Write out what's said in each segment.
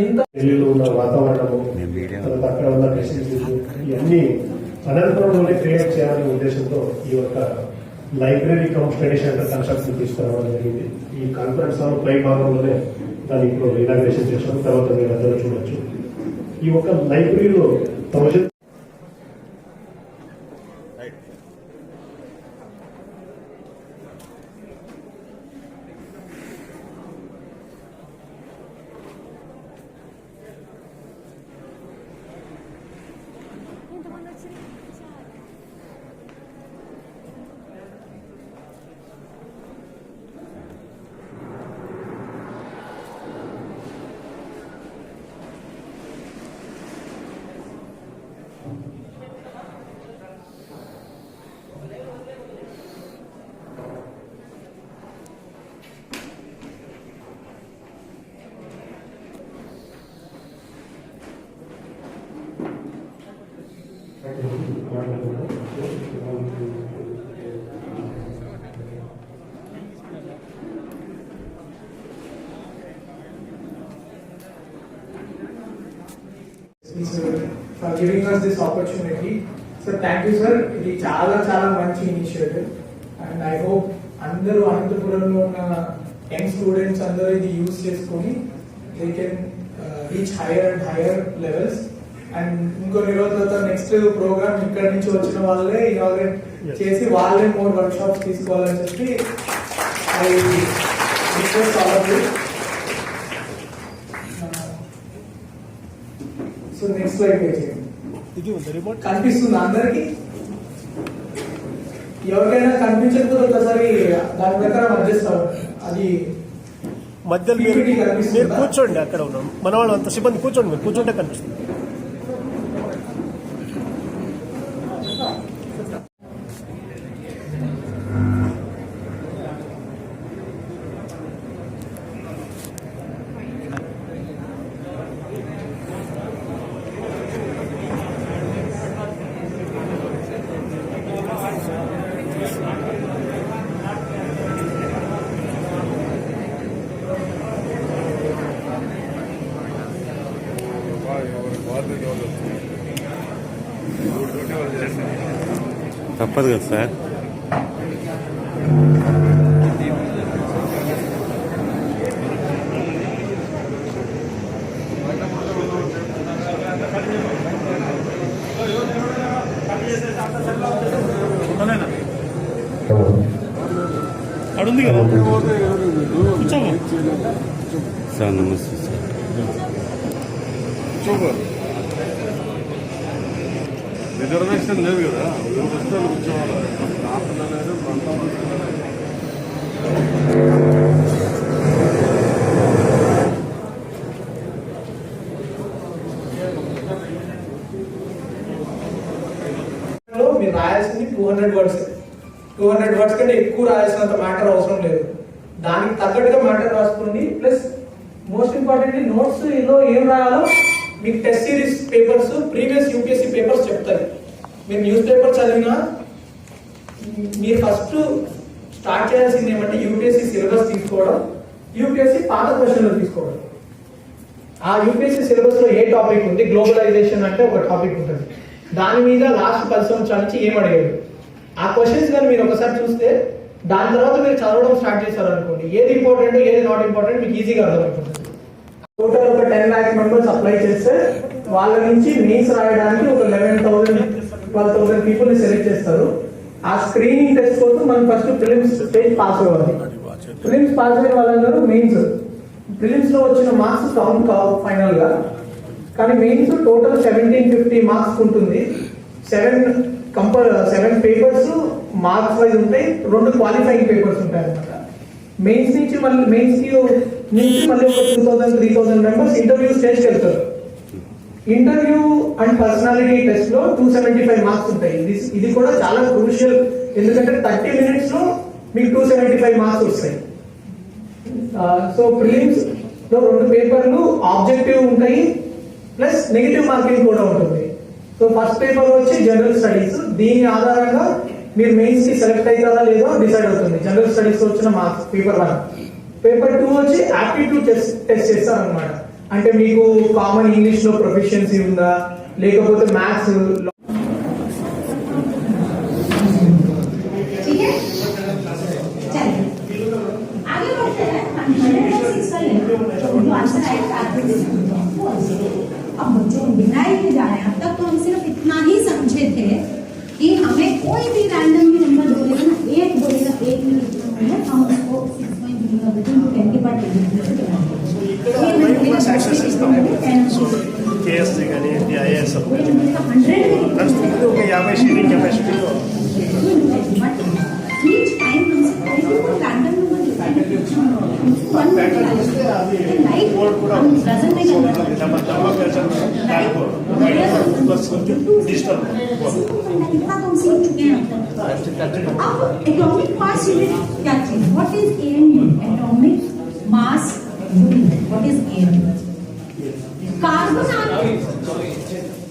ఎంత ఢిల్లీలో ఉన్న వాతావరణము తర్వాత అక్కడ ఉన్న ఫెసిలిటీస్ ఇవన్నీ అనంతపురంలోనే క్రియేట్ చేయాలనే ఉద్దేశంతో ఈ యొక్క library cum study centre construction తీసుకురావడం జరిగింది. ఈ కాన్ఫరెన్స్ హాల్ పై భాగంలోనే దాన్ని ఇప్పుడు ఇనాగ్రేషన్ చేసాము తర్వాత మీరు అందరూ చూడొచ్చు. ఈ ఒక లైబ్రరీలో thousand for giving us this opportunity. Sir, thank you, sir. ఇది చాలా చాలా మంచి ఇనిషియేటివ్ అండ్ ఐ హోప్ అందరూ అనంతపురంలో ఉన్న యంగ్ స్టూడెంట్స్ అందరూ ఇది యూజ్ చేసుకొని they can reach higher and higher levels and ఇంకొన్ని రోజుల తర్వాత నెక్స్ట్ ప్రోగ్రామ్ ఇక్కడ నుంచి వచ్చిన వాళ్ళే ఇనాగ్రేట్ చేసి వాళ్ళే మోర్ వర్క్ షాప్స్ తీసుకోవాలని చెప్పి I request all of you so next slide చేయండి కనిపిస్తుంది అందరికి. ఎవరికైనా కనిపించకపోతే ఒకసారి దాని ప్రకారం అడ్జస్ట్ అది మధ్యలో? మీరు కూర్చోండి అక్కడ ఉన్నాం. మన వాళ్ళు అంత సిబ్బంది కూర్చోండి మీరు. కూర్చుంటే కనిపిస్తుంది. తప్పదు కదా సార్. అడుంది కదా? కూర్చోమా. సార్ నమస్తే సార్. సూపర్ రిజర్వేషన్ లేదు కదా. ఎవరు వస్తే కూర్చోవాలి మీరు రాయాల్సింది two hundred words two hundred words కంటే ఎక్కువ రాయాల్సినంత మ్యాటర్ అవసరం లేదు. దానికి తగ్గట్టుగా మ్యాటర్ రాసుకోండి. ప్లస్ మోస్ట్ ఇంపార్టెంట్ నోట్స్లో ఏం రాయాలో మీకు test series papers previous UPSC papers చెప్తాయి మీరు న్యూస్ పేపర్ చదివినా మీరు ఫస్ట్ స్టార్ట్ చేయాల్సింది ఏమంటే యూపీఎస్సీ సిలబస్ తీసుకోవడం యూపీఎస్సీ పాత క్వశ్చన్లు తీసుకోవడం. ఆ యూపీఎస్సీ సిలబస్లో ఏ టాపిక్ ఉంది? గ్లోబలైజేషన్ అంటే ఒక టాపిక్ ఉంటుంది. దాని మీద లాస్ట్ పది సంవత్సరాల నుంచి ఏం అడిగాడు ఆ క్వశ్చన్స్ కానీ మీరు ఒకసారి చూస్తే దాని తర్వాత మీరు చదవడం స్టార్ట్ చేశారు అనుకోండి ఏది ఇంపార్టెంట్ ఏది నాట్ ఇంపార్టెంట్ మీకు ఈజీగా అర్థమైపోతుంది టోటల్ ఒక టెన్ ల్యాక్ మెంబర్స్ అప్లై చేస్తే వాళ్ళ నుంచి మెయిన్స్ రాయడానికి ఒక లెవెన్ థౌసండ్ వాళ్ళు థౌసండ్ పీపుల్ని సెలెక్ట్ చేస్తారు. ఆ స్క్రీనింగ్ టెస్ట్ కోసం మనం ఫస్ట్ ఫిలిమ్స్ స్టేజ్ పాస్ అవ్వాలి. ఫిలిమ్స్ పాస్ అయిన వాళ్ళందరూ మెయిన్స్ ప్రిలిమ్స్లో వచ్చిన మార్క్స్ కౌంట్ కావు ఫైనల్గా. కానీ mains total seventeen fifty marks ఉంటుంది. సెవెన్ కంపల్ సెవెన్ పేపర్స్ మార్క్స్ వైజ్ ఉంటాయి. రెండు క్వాలిఫైయింగ్ పేపర్స్ ఉంటాయి అనమాట మెయిన్స్ నుంచి మళ్ళీ మెయిన్స్కి నుంచి మళ్ళీ ఒక two thousand three thousand members interviews చేసి వెళ్తారు. ఇంటర్వ్యూ అండ్ పర్సనాలిటీ టెస్ట్లో టూ సెవెంటీ ఫైవ్ మార్క్స్ ఉంటాయి. ఇది ఇది కూడా చాలా క్రూషియల్ ఎందుకంటే థర్టీ మినిట్స్లో మీకు టూ సెవెంటీ ఫైవ్ మార్క్స్ వస్తాయి సో ప్రిలిమ్స్లో రెండు పేపర్లు ఆబ్జెక్టివ్ ఉంటాయి ప్లస్ నెగిటివ్ మార్కింగ్ కూడా ఉంటుంది. సో ఫస్ట్ పేపర్ వచ్చి జనరల్ స్టడీస్ దీని ఆధారంగా మీరు మెయిన్స్కి సెలెక్ట్ అవుతారా లేదో డిసైడ్ అవుతుంది. జనరల్ స్టడీస్ వచ్చిన marks paper one paper two వచ్చి యాప్టిట్యూడ్ టెస్ట్ టెస్ట్ చేస్తారు అనమాట అంటే మీకు కామన్ ఇంగ్లీష్ లో ప్రొఫిషియన్సీ ఉందా లేకపోతే మ్యాథ్స్ ठीक है चलिए आगे बढ़ते हैं हंड्रेड और सिक्स का लेंगे जो आंसर आएगा आप अब बच्चों को डिनाई नहीं जा रहे हैं अब तक तो हम सिर्फ इतना ही समझे थे कि हमें कोई भी रैंडम भी नंबर बोलेगा ना एक बोलेगा एक में कितना होगा हम उसको सिक्स पॉइंट बोलेगा between two Atomic mass unit, what is ANU? Atomic mass unit. unit what is AMU carbon atom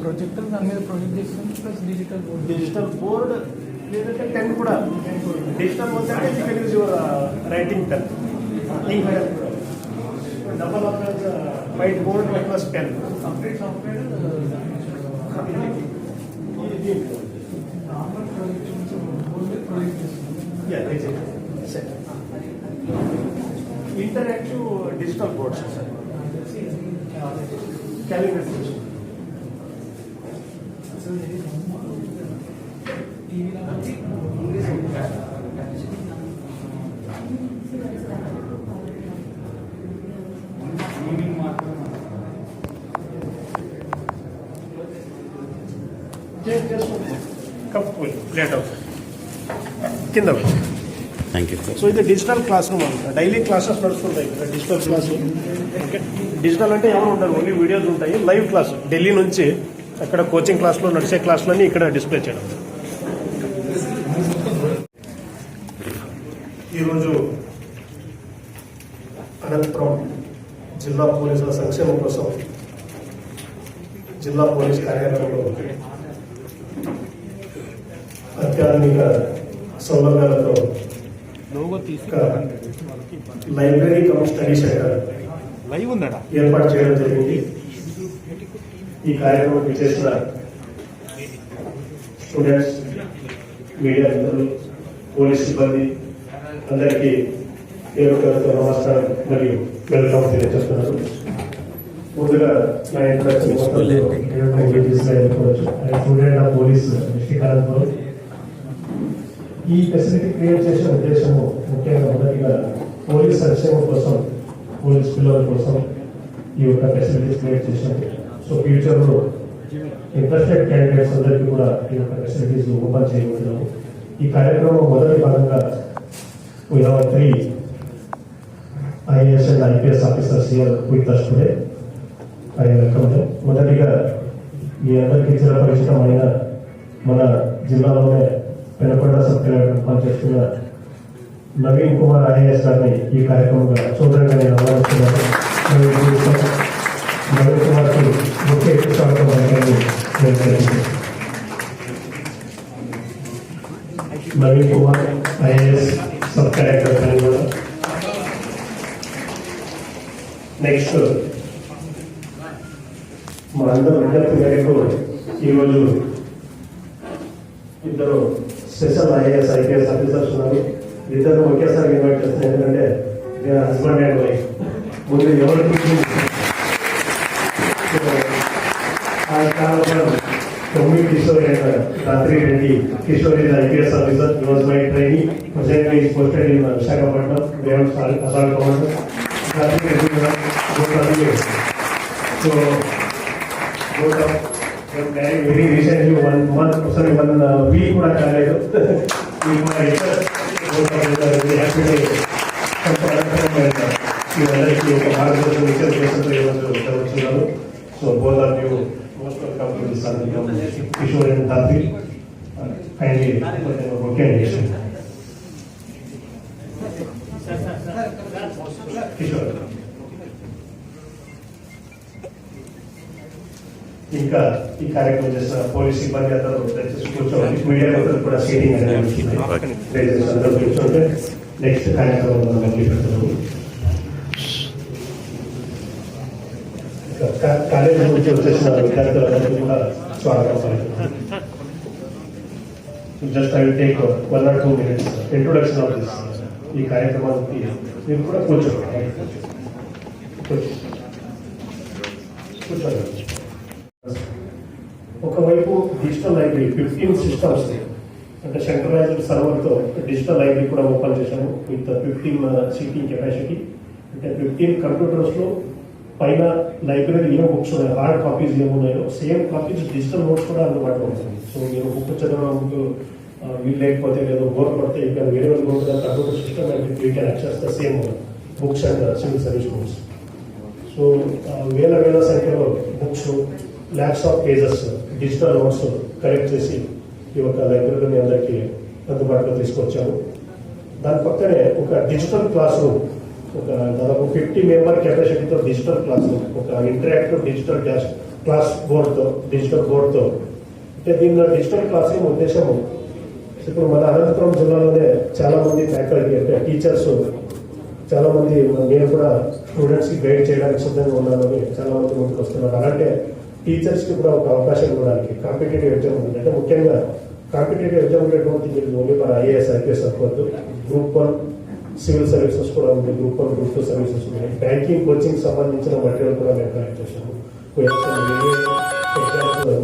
projector దాని మీద ప్రొజెక్ట్ చేస్తాం plus digital board digital board లేదంటే పెన్ కూడా డిజిటల్ బోర్డ్ అంటే you can use your writing pen double white board plus pen complete software interactive digital boards calculation plate అవుతుంది కింద thank you sir so ఇది digital classroom అనమాట daily classes నడుస్తుంటాయి ఇక్కడ digital class okay digital అంటే ఎవరు ఉండరు only videos ఉంటాయి. లైవ్ క్లాస్ ఢిల్లీ నుంచి అక్కడ కోచింగ్ క్లాస్లో నడిచే క్లాసులన్నీ ఇక్కడ డిస్ప్లే చేయడం. ఈరోజు అనంతపురం జిల్లా పోలీసుల సంక్షేమం కోసం జిల్లా పోలీస్ కార్యాలయంలో అత్యాధునిక సౌలభ్యాలతో లైబ్రరీ కమ్ స్టడీ సెంటర్ ఏర్పాటు చేయడం జరిగింది. ఈ కార్యక్రమం చేసిన స్టూడెంట్స్ మీడియా మిత్రులు పోలీస్ సిబ్బంది అందరికీ పేరు పేరుతో నమస్కారం మరియు వెల్కమ్ తెలియజేస్తున్నాను ముందుగా నా introduction student of police Anantapuram ఈ ఫెసిలిటీ క్రియేట్ చేసిన ఉద్దేశము ముఖ్యంగా మొదటిగా పోలీస్ సంక్షేమం కోసం పోలీస్ పిల్లల కోసం ఈ యొక్క ఫెసిలిటీస్ క్రియేట్ చేశాం సో ఫ్యూచర్లో ఇంట్రెస్టెడ్ క్యాండిడేట్స్ అందరికీ కూడా ఈ యొక్క ఫెసిలిటీస్ ఓపెన్ చేయబోతున్నాము. ఈ కార్యక్రమం మొదటి భాగంగా we have three IPS officer IPS officers here with us today. I welcome మొదటిగా మీ అందరికీ చిరపరిచితమైన మన జిల్లాలోనే పెనకొండ సబ్ కలెక్టర్ పనిచేస్తున్న నవీన్ కుమార్ ఐఏఎస్ గారిని ఈ కార్యక్రమంగా చూడడానికి నేను ఆహ్వానిస్తున్నాను నవీన్ కుమార్- నవీన్ కుమార్కి ముఖ్య అతిథి స్వాగతం పలకాలని నేను తెలియజేస్తున్నాను. Naveen Kumar IAS sub collector Telangana next మా అందరూ విజ్ఞప్తి మేరకు ఈరోజు ఇద్దరు స్పెషల్ ఐఏఎస్ ఐపీఎస్ ఆఫీసర్స్ ఉన్నారు ఇద్దరు ఒకేసారి ఇన్వైట్ చేస్తాను ఎందుకంటే హస్బెండ్ అండ్ వైఫ్ ముందు ఎవరు తొమ్మిది కిషోర్ అండ్ రాత్రి Reddy Kishore is IPS officer he was my trainee presently is posted in Visakhapatnam Devan assault commander రాత్రి రెడ్డి కూడా both are here. so both of them married very recently one month sorry one uh, week కూడా కాలేదు ఈ మా ఇద్దరు both of them are very happy to come to Anantapur and, uh, మీ అందరికీ ఒక మార్గదర్శనం ఇచ్చే ఉద్దేశంతో ఈరోజు ఇక్కడ వచ్చున్నాను so both of you most welcome to this Kishore and Dhatri kindly okay Kishore ఇంకా ఈ కార్యక్రమం చేసిన పోలీస్ సిబ్బంది అందరూ దయచేసి కూర్చోవాలి మీడియా మిత్రులు కూడా సీటింగ్ అనేది ఉంటుంది. దయచేసి అందరూ కూర్చోండి నెక్స్ట్ కార్యక్రమం మనం మొదలు పెడుతున్నాము ఇంకా కా- కాలేజీ నుంచి వచ్చేసిన విద్యార్థులందరికీ కూడా స్వాగతం పలుకుతున్నాను just I take one or two minutes introduction of this ఈ కార్యక్రమానికి మీరు కూడా కూర్చోండి. కూర్చో. కూర్చోండి. డిజిటల్ లైబ్రరీ ఫిఫ్టీన్ సిస్టమ్స్ అంటే సెంట్రలైజ్డ్ సర్వర్తో డిజిటల్ లైబ్రరీ కూడా ఓపెన్ చేశాము. విత్ ఫిఫ్టీన్ సీటింగ్ కెపాసిటీ అంటే ఫిఫ్టీన్ కంప్యూటర్స్లో పైన లైబ్రరీ ఏం బుక్స్ ఉన్నాయో? హార్డ్ కాపీస్ ఏమున్నాయో సేమ్ కాపీస్ డిజిటల్ నోట్స్ కూడా అందుబాటులో ఉంటుంది సో మీరు బుక్ చదవడం uh, వీలు లేకపోతే లేదా బోర్ పడితే ఇక్కడ వేరే వాళ్ళు computer system and you can access the same books and civil service books so వేల వేల సంఖ్యలో books lakhs of pages digital notes collect చేసి ఈ యొక్క లైబ్రరీని అందరికీ అందుబాటులో తీసుకొచ్చాము. దాని పక్కనే ఒక డిజిటల్ క్లాస్ రూమ్ ఒక దాదాపు ఫిఫ్టీ మెంబర్ కెపాసిటీతో డిజిటల్ క్లాస్ రూమ్ ఒక ఇంటరాక్టివ్ డిజిటల్ క్లాస్ క్లాస్ బోర్డ్తో డిజిటల్ బోర్డ్తో అంటే దీనిలో డిజిటల్ క్లాస్ రూమ్ ఉద్దేశము ఇప్పుడు మన అనంతపురం జిల్లాలోనే చాలామంది ఫ్యాకల్టీ అంటే టీచర్స్ చాలామంది నేను కూడా స్టూడెంట్స్కి గైడ్ చేయడానికి సిద్ధంగా ఉన్నానని చాలా మంది ముందుకు వస్తున్నారు. అలాంటి టీచర్స్కి కూడా ఒక అవకాశం ఇవ్వడానికి కాంపిటేటివ్ ఎగ్జామ్ ఉంది. అంటే ముఖ్యంగా కాంపిటేటివ్ ఎగ్జామ్ ఉండేటువంటి మీరు ఓన్లీ మన ఐఏఎస్ ఐపీఎస్ అనుకోవద్దు గ్రూప్ వన్ సివిల్ సర్వీసెస్ కూడా ఉంది. Group one group two services ఉన్నాయి. బ్యాంకింగ్ కోచింగ్ సంబంధించిన మెటీరియల్ కూడా మేము కలెక్ట్ చేసాము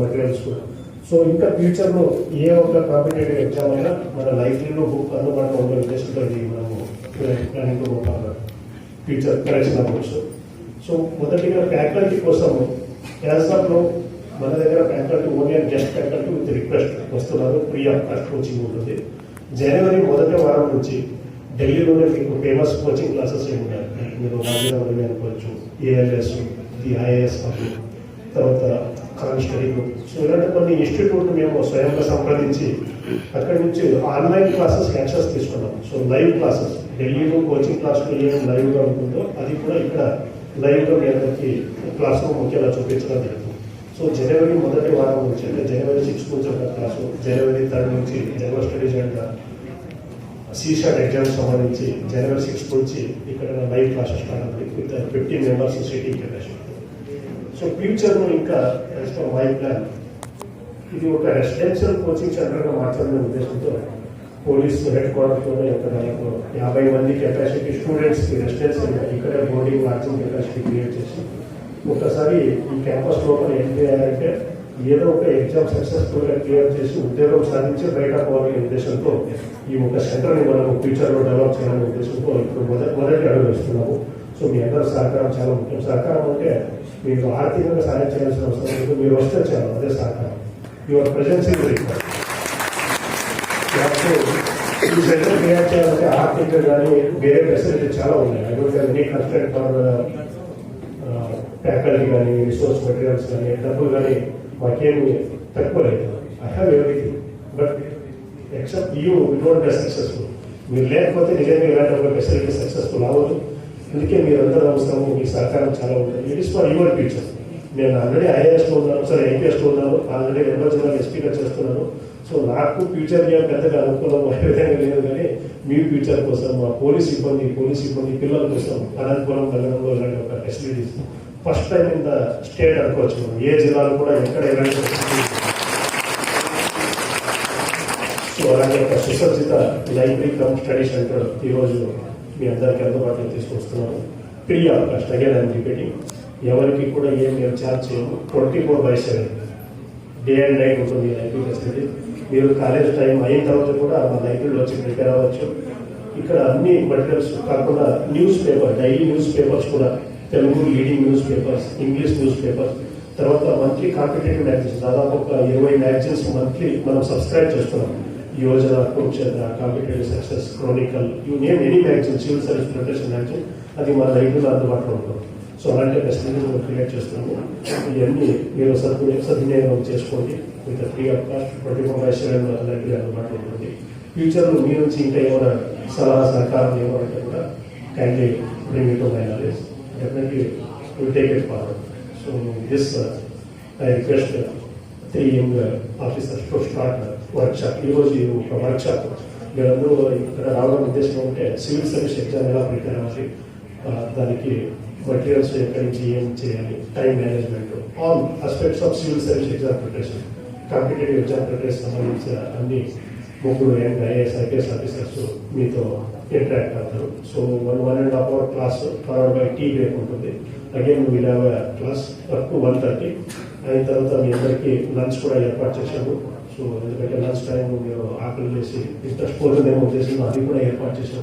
మెటీరియల్స్ కూడా. సో ఇంకా ఫ్యూచర్లో ఏ ఒక్క కాంపిటేటివ్ ఎగ్జామ్ అయినా మన లైబ్రరీలో బుక్ అందుబాటులో ఉండే ఉద్దేశంతో ఇది మనము ప్లానింగ్ ఫ్యూచర్ కరెక్షన్ అవ్వచ్చు. సో మొదటిగా ఫ్యాకల్టీ కోసం క్యాన్సర్లో మన దగ్గర faculty only guest faculty with request వస్తున్నారు. ఫ్రీ ఆఫ్ కాస్ట్ కోచింగ్ ఉంటుంది. జనవరి మొదటి వారం నుంచి ఢిల్లీలోనే మీకు ఫేమస్ కోచింగ్ క్లాసెస్ ఏమి ఉన్నాయి? మీరు రాజీనామా అనుకోవచ్చు ఏఎల్ఎస్ ది ఐఏఎస్ తర్వాత కరెంట్ స్టడీ గ్రూప్ సో ఇలాంటి కొన్ని ఇన్స్టిట్యూట్ మేము స్వయంగా సంప్రదించి అక్కడి నుంచి ఆన్లైన్ క్లాసెస్ యాక్సెస్ తీసుకున్నాం. సో లైవ్ క్లాసెస్ ఢిల్లీలో కోచింగ్ క్లాసులు ఏం లైవ్గా ఉంటుందో అది కూడా ఇక్కడ లైవ్గా మీ అందరికీ క్లాస్ రూమ్ ముఖ్యంగా చూపించడం జరుగుతుంది సో జనవరి మొదటి వారం నుంచి అంటే జనవరి సిక్స్ నుంచి ఒక క్లాసు జనవరి థర్డ్ నుంచి జనవరి స్టడీస్ అండ్ సీషాట్ ఎగ్జామ్స్ సంబంధించి జనవరి సిక్స్ నుంచి ఇక్కడ లైవ్ క్లాసెస్ స్టార్ట్ అవుతుంది with fifteen members city capacity so ఫ్యూచర్లో ఇంకా యాజ్ మై ప్లాన్ ఇది ఒక రెసిడెన్షియల్ కోచింగ్ సెంటర్గా మార్చాలనే ఉద్దేశంతో పోలీస్ హెడ్ క్వార్టర్తోనే ఒక దాదాపు యాభై మంది కెపాసిటీ స్టూడెంట్స్కి రెసిడెన్షియల్ ఇక్కడే బోర్డింగ్ లాడ్జింగ్ కెపాసిటీ క్రియేట్ చేసి ఒకసారి ఈ క్యాంపస్ లోపల ఏం చేయాలంటే ఏదో ఒక ఎగ్జామ్ సక్సెస్ఫుల్గా క్లియర్ చేసి ఉద్యోగం సాధించి బయట పోవాలనే ఉద్దేశంతో ఈ ఒక సెంటర్ని మనం ఫ్యూచర్లో డెవలప్ చేయాలనే ఉద్దేశంతో ఇప్పుడు మొదటి మొదటి అడుగు వేస్తున్నాము. సో మీ అందరూ సహకారం చాలా ముఖ్యం. సహకారం అంటే మీకు ఆర్థికంగా సహాయం చేయాల్సిన అవసరం లేదు. మీరు వస్తే చాలు అదే సహకారం. యువర్ ప్రజెన్స్ ఇస్ రిక్వైర్డ్ ఈ సెంటర్ క్రియేట్ చేయాలంటే ఆర్థికంగా కానీ వేరే ఫెసిలిటీ చాలా ఉన్నాయి. అగ్రికల్చర్ డోంట్ ఫర్ ఫ్యాకల్టీ కానీ రిసోర్స్ మెటీరియల్స్ కానీ డబ్బులు కానీ మాకేమి తక్కువ లేదు I have everything but except you will not be successful మీరు లేకపోతే నిజంగా ఇలాంటి ఒక ఫెసిలిటీ సక్సెస్ఫుల్ అవ్వదు అందుకే మీరు అందరూ అవసరము మీ సహకారం చాలా ఉంటుంది it is for your future నేను ఆల్రెడీ ఐఏఎస్లో ఉన్నాను సరే ఐపీఎస్లో ఉన్నాను ఆల్రెడీ రెండో జిల్లా ఎస్పీగా చేస్తున్నాను సో నాకు ఫ్యూచర్ ఏం పెద్దగా అనుకూలం విధంగా లేదు కానీ మీ ఫ్యూచర్ కోసం మా పోలీస్ సిబ్బంది పోలీస్ సిబ్బంది పిల్లల కోసం అనంతపురం నగరంలో ఇలాంటి ఒక facilities first time in the state అనుకోవచ్చు. మనం. ఏ జిల్లాలో కూడా ఎక్కడ ఎలాంటి సో అలాంటి ఒక సుసజ్జిత లైబ్రరీ కమ్ స్టడీ సెంటర్ ఈరోజు మీ అందరికీ అందుబాటులో తీసుకొస్తున్నాను. Free of cost again and repeating ఎవరికి కూడా ఏం మేము ఛార్జ్ చేయము. Twenty four by seven. Day and night ఉంటుంది ఈ లైబ్రరీ ఫెసిలిటీ. మీరు కాలేజ్ టైం అయిన తర్వాత కూడా మా లైబ్రరీలో వచ్చి ప్రిపేర్ అవ్వచ్చు. ఇక్కడ అన్ని మెటీరియల్స్ కాకుండా newspaper daily newspapers కూడా Telugu leading newspapers English newspapers తర్వాత మంత్లీ కాంపిటేటివ్ మ్యాగజైన్స్ దాదాపు ఒక ఇరవై మ్యాగజైన్స్ మంత్లీ మనం సబ్స్క్రైబ్ చేస్తున్నాం. Yojana Kurukshetra competitive success chronicle you name any magazine civil service protection magazine అది మన లైబ్రరీలో అందుబాటులో ఉంటుంది. సో అలాంటి ఫెసిలిటీస్ మనం క్రియేట్ చేస్తున్నాము. ఇవన్నీ మీరు సద్వినియోగం సద్వినియోగం చేసుకోండి. With free of cost twenty four by seven library అందుబాటులో ఉంటుంది. ఫ్యూచర్లో మీ నుంచి ఇంకా ఏమైనా సలహా సహకారం ఏమైనా కూడా kindly bring it my knowledge definitely will take it forward so this I request three young officers to start workshop ఈ రోజు ఈ ఒక వర్క్ షాప్ మీరందరూ ఇక్కడ రావడం ఉద్దేశం ఉంటే సివిల్ సర్వీస్ ఎగ్జామ్ ఎలా ప్రిపేర్ అవ్వాలి? దానికి మెటీరియల్స్ ఎక్కడి నుంచి ఏం చేయాలి? Time management all aspects of civil service exam preparation competitive exam preparation సంబంధించిన అన్ని ముగ్గురు యంగ్ ఐఏఎస్ ఐపీఎస్ ఆఫీసర్స్ మీతో ఇంటరాక్ట్ అవుతారు. So one one and half hour class forward by tea break ఉంటుంది. అగైన్ విల్ హ్యావ్ క్లాస్ వరకు one thirty అయిన తర్వాత మీ అందరికీ లంచ్ కూడా ఏర్పాటు చేశాము. సో ఎందుకంటే లంచ్ టైం మీరు ఆకలి చేసి ఇంట్రెస్ట్ పోతుందేమో చేసి అది కూడా ఏర్పాటు చేశాము.